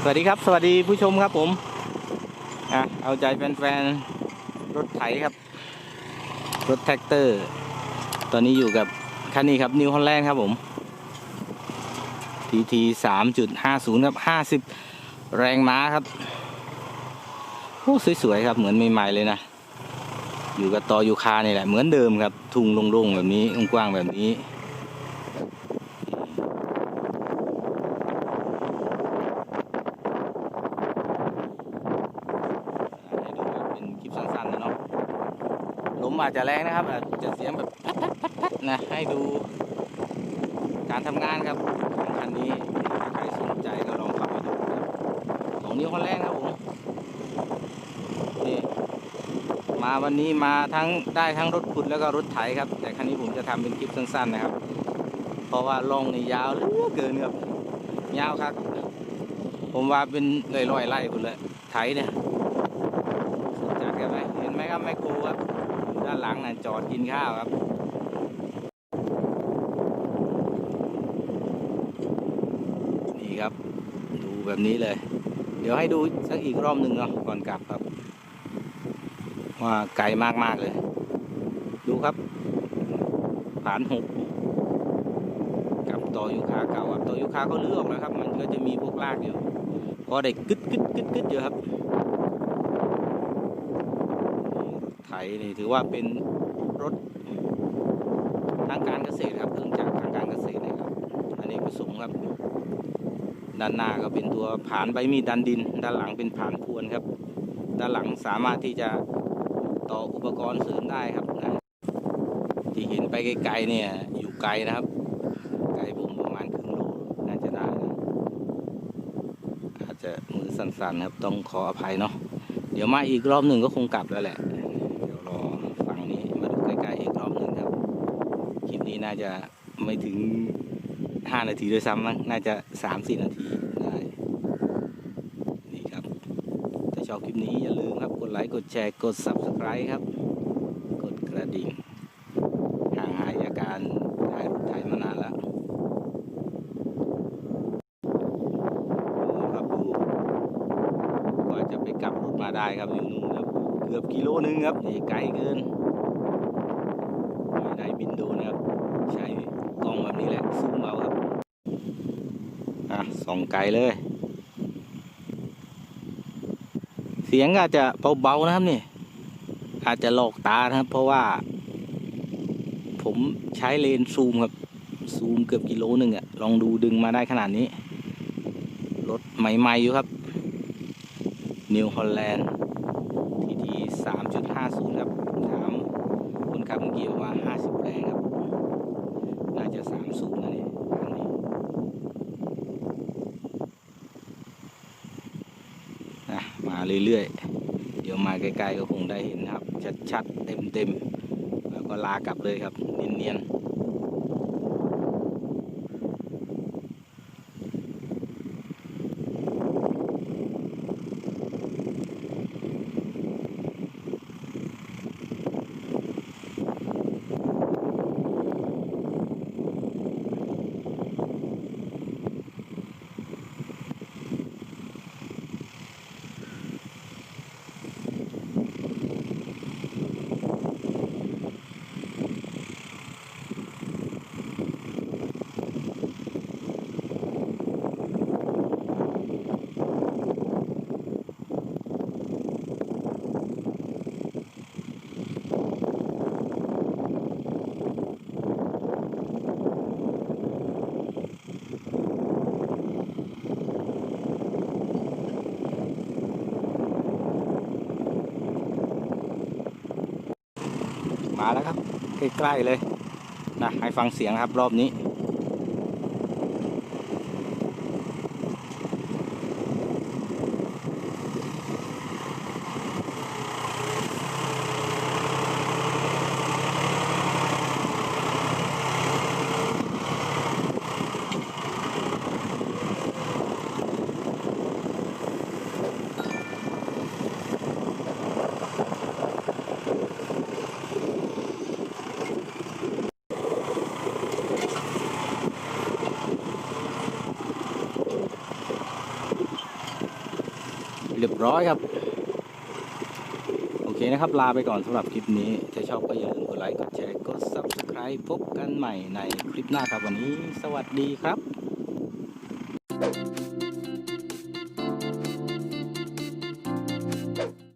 สวัสดีครับ สวัสดีผู้ชมครับผมอะเอาใจแฟนๆรถไถครับ รถแท็กเตอร์ ตอนนี้อยู่กับคันนี้ครับนิวฮอลแลนด์ครับผม TT 3.50ครับ50แรงม้าครับโอ้สวยๆครับเหมือนใหม่ๆเลยนะอยู่กับตอยูคานี่แหละเหมือนเดิมครับ ทุ่งโล่งๆแบบนี้กว้างๆแบบนี้ ให้ดูแบบเป็นคลิปสั้นๆนะเนาะ ลม อาจจะแรงนะครับอาจจะเสียงแบบพัดๆๆนะให้ดูการทำงานครับของคันนี้ถ้าใครสนใจก็ลองเข้าไปดูครับของนิวฮอลแลนด์ครับผมนี่มาวันนี้มาทั้งได้ทั้งรถขุดแล้วก็รถไถครับ แต่คันนี้ผมจะทำเป็นคลิปสั้นๆนะครับ เพราะว่าล่องนี่ยาวเหลือเกินครับยาวครับ ผมว่าเป็นร้อยๆไร่คุณเลยไถเนี่ยสุดจัดครับไหมเห็นไหมครับแม่ครูครับ ด้านหลังน่ะจอดกินข้าวครับนี่ครับ ดูแบบนี้เลย เดี๋ยวให้ดูสักอีกรอบหนึ่งเนาะก่อนกลับครับ ว่าไกลมากๆเลย ดูครับผานหกกับต่อยูคาเก่าครับต่อยูคาก็ลื้ออกแล้วครับ มันก็จะมีพวกรากอยู่ ก็ได้กึดกึดกึดกึดอยู่ครับ ไถ นี่ถือว่าเป็นรถทางการเกษตรครับเครื่องจักรทางการเกษตรนะครับอันนี้ผสมครับ ด้านหน้าก็เป็นตัวผานใบมีดดันดิน ด้านหลังเป็นผานพรวนครับ ด้านหลังสามารถที่จะต่ออุปกรณ์เสริมได้ครับนะที่เห็นไปไกลๆเนี่ยอยู่ไกลนะครับ ไกลผมประมาณครึ่งโลน่าจะได้นะอาจจะมือสั่นๆครับต้องขออภัยเนาะเดี๋ยวมาอีกรอบหนึ่งก็คงกลับแล้วแหละ เดี๋ยวรอฝั่งนี้มาดูใกล้ๆอีกรอบหนึ่งครับ ค ลิปนี้น่าจะไม่ถึง5นาทีด้วยซ้ำมั้งน่าจะ3-4นาทีได้นี่ครับถ้าชอบคลิปนี้อย่าลืมครับ กดไลค์ กดแชร์ กด Subscribe ครับ กดกระดิ่งห่างหายจากการถ่ายรูปถ่ายมานานแล้วครับดูกว่าจะไปกลับรถมาได้ครับอยู่นู่นครับ เกือบกิโลนึงครับนี่ไกลเกินไม่ได้บินโดรนครับใช้กล้องแบบนี้แหละซูมเอาครับ องไกลเลย เสียงอาจจะเบาๆนะครับนี่ อาจจะหลอกตานะครับ เพราะว่า ผมใช้เลนซูมครับ ซูมเกือบกิโลหนึ่งอะลองดูดึงมาได้ขนาดนี้ รถใหม่ๆอยู่ครับนิวฮอลแลนด์ทีทีสามจุดห้าศูนย์ครับ ถามคนขับเมื่อกี้ว่าห้าสิบแรงครับ น่าจะสามศูนย์นะเนี่ยคันนี้นะมา เรื่อยๆ เดี๋ยวมาใกล้ๆก็คงได้เห็นครับ ชัดๆ เต็มๆ แล้วก็ลากลับเลยครับ เนียนๆ แล้วครับใกล้ๆเลยนะให้ฟังเสียงครับรอบนี้ เรียบร้อยครับ โอเคนะครับ ลาไปก่อนสำหรับคลิปนี้ ถ้าชอบก็อย่าลืมกดไลค์ กดแชร์ กด subscribe พบกันใหม่ในคลิปหน้าครับวันนี้ สวัสดีครับ